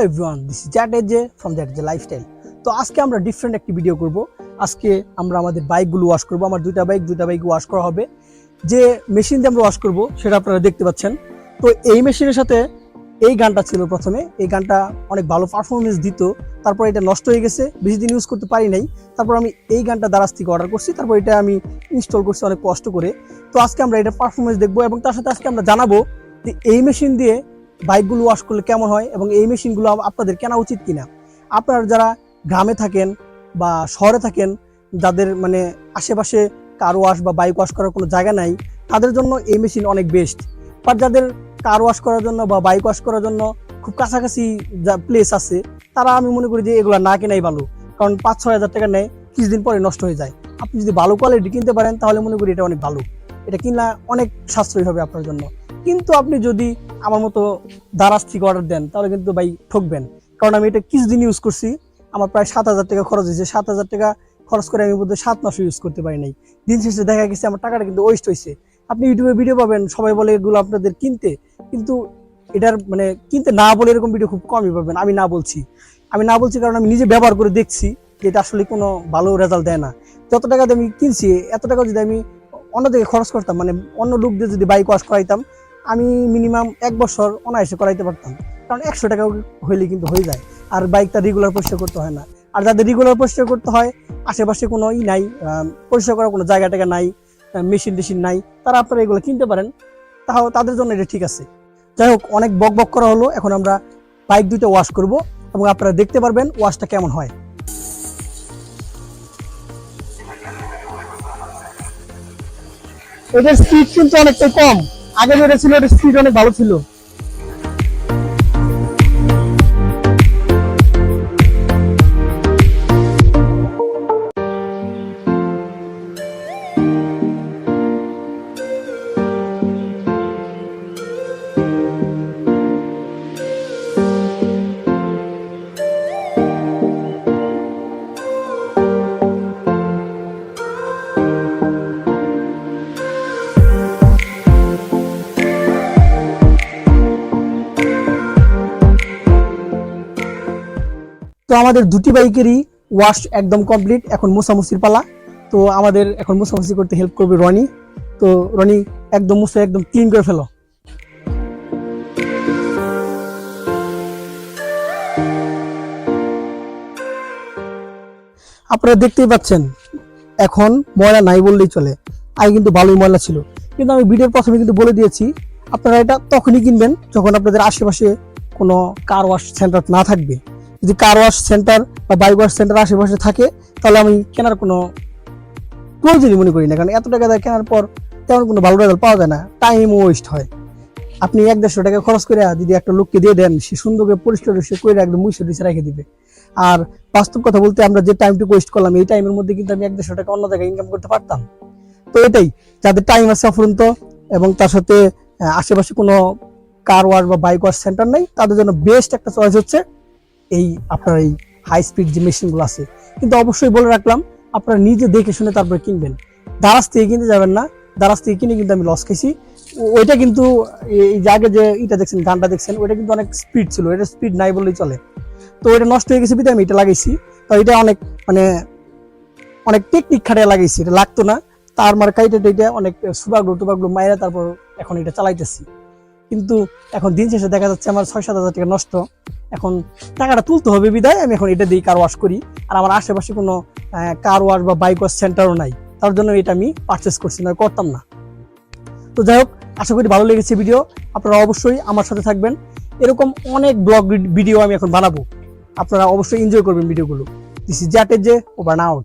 Everyone this is Zat AJ from জ্যাট এজে lifestyle তো আজকে আমরা ডিফারেন্ট একটি ভিডিও করব। আজকে আমরা আমাদের বাইকগুলো ওয়াশ করব। আমার দুইটা বাইক দুইটা বাইক ওয়াশ করা হবে। যে মেশিন দিয়ে আমরা ওয়াশ করব, সেটা আপনারা দেখতে পাচ্ছেন। তো এই মেশিনের সাথে এই গানটা ছিল প্রথমে। এই গানটা অনেক ভালো পারফরমেন্স দিত। তারপর এটা নষ্ট হয়ে গেছে। বেশি দিন ইউজ করতে পারি নাই। তারপর আমি এই গানটা দারাজ থেকে অর্ডার করছি। তারপর এটা আমি ইনস্টল করছি অনেক কষ্ট করে। তো আজকে আমরা এটা পারফরমেন্স দেখব এবং তার সাথে আজকে আমরা জানাব যে এই মেশিন দিয়ে বাইকগুলো ওয়াশ করলে কেমন হয় এবং এই মেশিনগুলো আপনাদের কেনা উচিত কিনা? আপনারা যারা গ্রামে থাকেন বা শহরে থাকেন, যাদের মানে আশেপাশে কার ওয়াশ বা বাইক ওয়াশ করার কোনো জায়গা নাই, তাদের জন্য এই মেশিন অনেক বেস্ট বাট যাদের কার ওয়াশ করার জন্য বা বাইক ওয়াশ করার জন্য খুব কাছাকাছি যা প্লেস আছে, তারা আমি মনে করি যে এগুলো না কেনাই ভালো। কারণ পাঁচ ছয় হাজার টাকা নেয়, কিছুদিন পরে নষ্ট হয়ে যায়। আপনি যদি ভালো কোয়ালিটি কিনতে পারেন, তাহলে মনে করি এটা অনেক ভালো। এটা কিনলে অনেক সাশ্রয়ী হবে আপনার জন্য। কিন্তু আপনি যদি আমার মতো দারাজ অর্ডার দেন, তাহলে কিন্তু ভাই ঠকবেন। কারণ আমি এটা কিছুদিন ইউজ করছি। আমার প্রায় সাত হাজার টাকা খরচ হয়েছে। সাত হাজার টাকা খরচ করে আমি বোধহয় সাত মাসও ইউজ করতে পারি নাই। দিন শেষে দেখা গেছে আমার টাকাটা কিন্তু ওয়েস্ট হয়েছে। আপনি ইউটিউবে ভিডিও পাবেন, সবাই বলে এগুলো আপনাদের কিনতে। কিন্তু এটার মানে কিনতে না বলে এরকম ভিডিও খুব কমই পাবেন। আমি না বলছি। আমি না বলছি কারণ আমি নিজে ব্যবহার করে দেখছি যে এটা আসলে কোনো ভালো রেজাল্ট দেয় না। যত টাকা আমি কিনছি, এত টাকা যদি আমি অন্য দিকে খরচ করতাম মানে অন্য লোক দিয়ে যদি বাইক ওয়াশ করাইতাম আমি মিনিমাম এক বছর অনায়াসে করাইতে পারতাম। কারণ একশো টাকা হইলে কিন্তু হয়ে যায়। আর বাইকটা রেগুলার পরিষ্কার করতে হয় না। আর যাদের রেগুলার পরিষ্কার করতে হয়, আশেপাশে কোনো ই নাই পরিষ্কার করার কোনো জায়গা টাকা নাই মেশিন টেশিন নাই, তারা আপনারা এগুলো কিনতে পারেন। তাও তাদের জন্য এটা ঠিক আছে। যাই হোক, অনেক বক বক করা হলো। এখন আমরা বাইক দুইটা ওয়াশ করব এবং আপনারা দেখতে পারবেন ওয়াশটা কেমন হয়। এদের স্পিড কিন্তু অনেকটাই কম। আগে যেটা ছিল স্পিড অনেক ভালো ছিল। তো আমাদের দুটি বাইকেরই ওয়াশ একদম কমপ্লিট এখন মোছামুছির পালা। তো আমাদের এখন মোছামুছি করতে হেল্প করবে রনি। তো রনি, একদম মুছে, একদম ক্লিন করে ফেলো। আপনারা দেখতেই পাচ্ছেন, এখন ময়লা নাই বললেই চলে। আগে কিন্তু ভালোই ময়লা ছিল। কিন্তু আমি ভিডিওর প্রথমে কিন্তু বলে দিয়েছি, আপনারা এটা তখনই কিনবেন যখন আপনাদের আশেপাশে কোনো কার ওয়াশ সেন্টার না থাকবে। যদি কার ওয়াশ সেন্টার বা বাইক ওয়াশ সেন্টার আশেপাশে থাকে, তাহলে আমি কেনার কোনো প্রয়োজনই মনে করি না। কারণ এত টাকা দিয়ে কেনার পর তেমন কোনো ভালো রেজাল্ট পাওয়া যায় না। টাইম ওয়েস্ট হয়। আপনি এক দেড়শো টাকা খরচ করে যদি একটা লোককে দিয়ে দেন, সে সুন্দর করে পরিষ্কার টরিষ্কার করে একদম মুছে টুছে রেখে দিবে। আর বাস্তব কথা বলতে আমরা যে টাইমটুকু ওয়েস্ট করলাম, এই টাইমের মধ্যে কিন্তু আমি এক দেড়শো টাকা অন্য জায়গায় ইনকাম করতে পারতাম। তো এটাই, যাদের টাইম আছে অফুরন্ত এবং তার সাথে আশেপাশে কোনো কার ওয়াশ বা বাইক ওয়াশ সেন্টার নেই, তাদের জন্য বেস্ট একটা চয়েস হচ্ছে এই আপনার এই হাই স্পিড যে মেশিনগুলো আছে। কিন্তু অবশ্যই বলে রাখলাম, আপনারা নিজে দেখে শুনে তারপরে কিনবেন। দারাজ থেকে কিনতে যাবেন না, দারাজ থেকে কিনে কিন্তু আমি লস খাইছি। ওইটা কিন্তু, এই যে আগে যে এটা দেখছেন, গানটা দেখছেন, ওইটা কিন্তু অনেক স্পিড ছিল, এটা স্পিড নাই বললেই চলে। তো এটা নষ্ট হয়ে গেছে বিধায় আমি এটা লাগাইছি। তো এটা অনেক মানে অনেক টেকনিক খাটিয়ে লাগাইছি, এটা লাগতো না। তার মার কাইটে টাইটে অনেক সুবাগলো টুবাগলো মায়েরা তারপর এখন এটা চালাইতেছি। কিন্তু এখন দিন শেষে দেখা যাচ্ছে আমার ছয় সাত হাজার টাকা নষ্ট। এখন টাকাটা তুলতে হবে বিদায় আমি এখন এটা দিয়ে কার ওয়াশ করি। আর আমার আশেপাশে কোনো কার ওয়াশ বা বাইক ওয়াশ সেন্টারও নাই। তার জন্য এটা আমি পারচেস করছি না, করতাম না। তো যাই হোক, আশা করি ভালো লেগেছে ভিডিও আপনারা অবশ্যই আমার সাথে থাকবেন। এরকম অনেক ব্লগ ভিডিও আমি এখন বানাবো। আপনারা অবশ্যই এনজয় করবেন ভিডিওগুলো দিস ইজ জ্যাটের যে ওভার আউট